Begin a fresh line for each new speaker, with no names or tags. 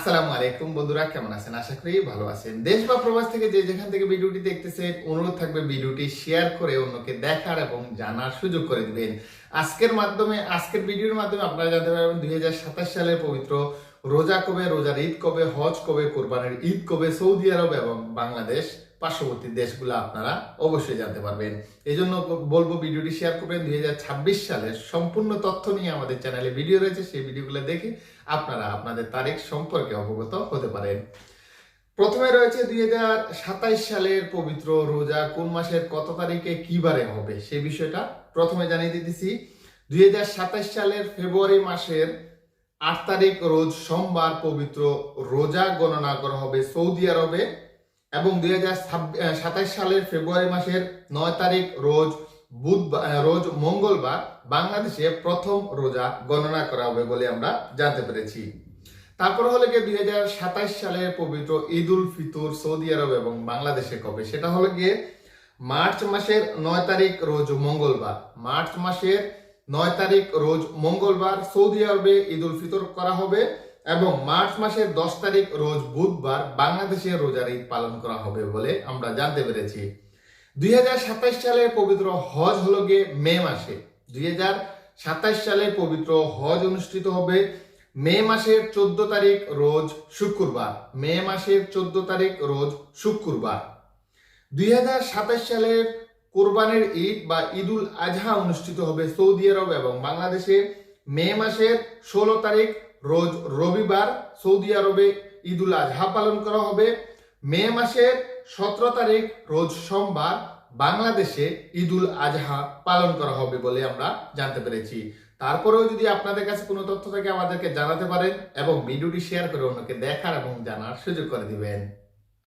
আসসালামু আলাইকুম বন্ধুরা, কেমন আছেন? আশা করি ভালো আছেন। দেশ বা প্রবাস থেকে যে যেখান থেকে ভিডিওটি দেখতেছে অনুরোধ থাকবে ভিডিওটি শেয়ার করে অন্যকে দেখার এবং জানার সুযোগ করে দিবেন। আজকের মাধ্যমে, আজকের ভিডিওর মাধ্যমে আপনারা জানতে পারবেন, দুই হাজার সাতাশ সালের পবিত্র রোজা কবে, রোজার ঈদ কবে, হজ কবে, কোরবানের ঈদ কবে, সৌদি আরব এবং বাংলাদেশ। পার্শ্ববর্তী দেশগুলো আপনারা অবশ্যই জানতে পারবেন। এই জন্য বলব ভিডিওটি শেয়ার করবেন। দুই ছাব্বিশ সালের সম্পূর্ণ তথ্য নিয়ে আমাদের চ্যানেলে ভিডিও রয়েছে। সেই ভিডিওগুলো দেখে আপনারা আপনাদের তারিখ সম্পর্কে অবগত হতে পারেন। প্রথমে রয়েছে দুই হাজার সাতাশ সালের পবিত্র রোজা, কোন মাসের কত তারিখে কি বারে হবে, সে বিষয়টা প্রথমে জানিয়ে দিতেছি। দুই সালের ফেব্রুয়ারি মাসের আট তারিখ রোজ সোমবার পবিত্র রোজা গণনা করা হবে সৌদি আরবে। এবং দুই হাজার সাতাশ সালের ফেব্রুয়ারি মাসের নয় তারিখ রোজ বুধবার রোজ মঙ্গলবার বাংলাদেশে প্রথম রোজা গণনা করা হবে বলে আমরা জানতে পেরেছি। তারপর হলো গিয়ে দুই সালের পবিত্র ঈদ উল ফিতর সৌদি আরব এবং বাংলাদেশে কবে? সেটা হলো গিয়ে মার্চ মাসের নয় তারিখ রোজ মঙ্গলবার। মার্চ মাসের নয় তারিখ রোজ মঙ্গলবার সৌদি আরবে ঈদ উল ফিতর করা হবে। এবং মার্চ মাসের দশ তারিখ রোজ বুধবার বাংলাদেশে রোজার ঈদ পালন করা হবে বলে আমরা জানতে পেরেছি। দুই সালে পবিত্র হজ হলো গিয়ে মে মাসে। দুই সালে পবিত্র হজ অনুষ্ঠিত হবে মে মাসের চোদ্দ তারিখ রোজ শুক্রবার। মে মাসের চোদ্দ তারিখ রোজ শুক্রবার। দুই হাজার সাতাশ সালের কোরবানের ঈদ বা ঈদুল আজহা অনুষ্ঠিত হবে সৌদি আরব এবং বাংলাদেশে মে মাসের ষোলো তারিখ রোজ রবিবার সৌদি আরবে ঈদুল আজহা পালন করা হবে। মে মাসের সতেরো তারিখ রোজ সোমবার বাংলাদেশে ঈদুল আজহা পালন করা হবে বলে আমরা জানতে পেরেছি। তারপরেও যদি আপনাদের কাছে কোনো তথ্য থাকে আমাদেরকে জানাতে পারেন এবং ভিডিওটি শেয়ার করে অন্যকে দেখার এবং জানার সুযোগ করে দিবেন।